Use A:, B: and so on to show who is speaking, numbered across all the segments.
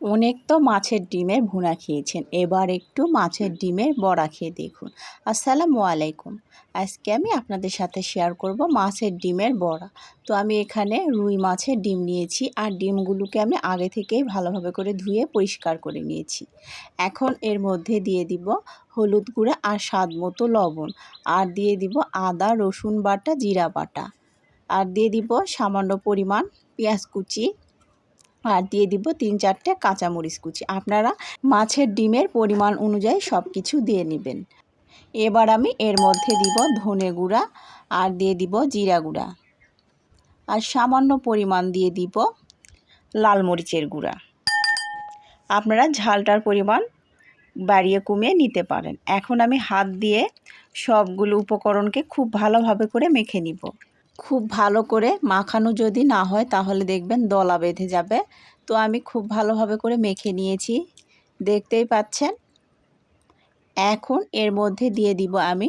A: অনেক তো মাছের ডিমের ভুনা খেয়েছেন। এবার একটু মাছের ডিমের বড়া খেয়ে দেখুন। আসসালামু আলাইকুম। আজকে আমি আপনাদের সাথে শেয়ার করব মাছের ডিমের বড়া। তো আমি এখানে রুই মাছের ডিম নিয়েছি আর ডিমগুলোকে আমি আগে থেকেই ভালোভাবে করে ধুয়ে পরিষ্কার করে নিয়েছি। এখন এর মধ্যে দিয়ে দিব হলুদ গুঁড়া আর স্বাদ মতো লবণ। আর দিয়ে দিব আদা, রসুন বাটা, জিরা বাটা। আর দিয়ে দিব সামান্য পরিমাণ পেঁয়াজ কুচি আর দিয়ে দিব তিন চারটে কাঁচামরিচ কুচি। আপনারা মাছের ডিমের পরিমাণ অনুযায়ী সব কিছু দিয়ে নেবেন। এবার আমি এর মধ্যে দিব ধনে গুঁড়া আর দিয়ে দিব জিরা গুঁড়া। আর সামান্য পরিমাণ দিয়ে দিব লাল মরিচের গুঁড়া। আপনারা ঝালটার পরিমাণ বাড়িয়ে কমিয়ে নিতে পারেন। এখন আমি হাত দিয়ে সবগুলো উপকরণকে খুব ভালোভাবে করে মেখে নিব। খুব ভালো করে মাখানো যদি না হয়, তাহলে দেখবেন দলা বেঁধে যাবে। তো আমি খুব ভালোভাবে করে মেখে নিয়েছি। দেখতেই পাচ্ছেন? এখন এর মধ্যে দিয়ে দিব আমি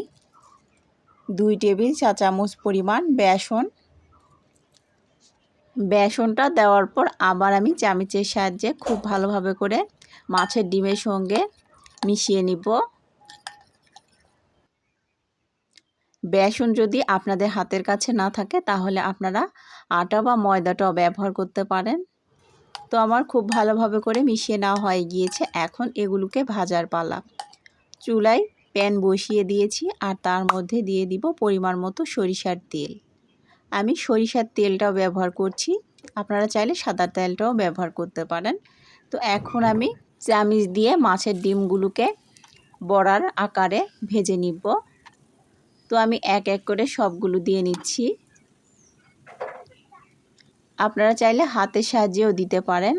A: দুই টেবিল চা চামচ পরিমাণ বেসন। বেসনটা দেওয়ার পর আবার আমি চামচের সাহায্যে খুব ভালোভাবে করে মাছের ডিমের সঙ্গে মিশিয়ে নিব। বেসন যদি আপনাদের হাতের কাছে না থাকে, তাহলে আপনারা আটা বা ময়দাটাও ব্যবহার করতে পারেন। তো আমার খুব ভালোভাবে করে মিশিয়ে নেওয়া হয়ে গিয়েছে। এখন এগুলোকে ভাজার পালা। চুলায় প্যান বসিয়ে দিয়েছি আর তার মধ্যে দিয়ে দিব পরিমাণ মতো সরিষার তেল। আমি সরিষার তেলটাও ব্যবহার করছি। আপনারা চাইলে সাদা তেলটাও ব্যবহার করতে পারেন। তো এখন আমি চামিচ দিয়ে মাছের ডিমগুলোকে বড়ার আকারে ভেজে নিব। তো আমি এক এক করে সবগুলো দিয়ে নিচ্ছি। আপনারা চাইলে হাতের সাহায্যেও দিতে পারেন।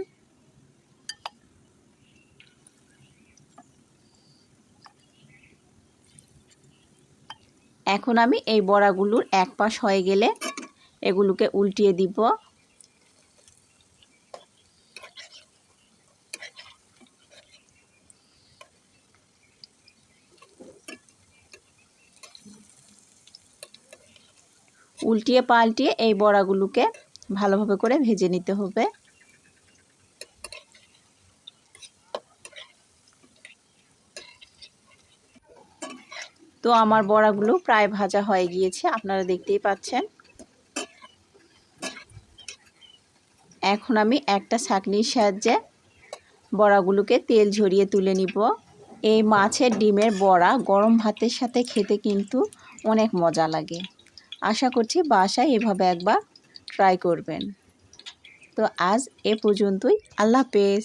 A: এখন আমি এই বড়াগুলোর এক পাশ হয়ে গেলে এগুলোকে উল্টিয়ে দিব। উল্টিয়ে পাল্টিয়ে এই বড়াগুলোকে ভালোভাবে করে ভেজে নিতে হবে। তো আমার বড়াগুলো প্রায় ভাজা হয়ে গিয়েছে, আপনারা দেখতেই পাচ্ছেন। এখন আমি একটা ছাঁকনির সাহায্যে বড়াগুলোকে তেল ঝরিয়ে তুলে নিব। এই মাছের ডিমের বড়া গরম ভাতের সাথে খেতে কিন্তু অনেক মজা লাগে। আশা করছি বাসায় এভাবে একবার ট্রাই করবেন। তো আজ এ পর্যন্তই। আল্লাহ হাফেজ।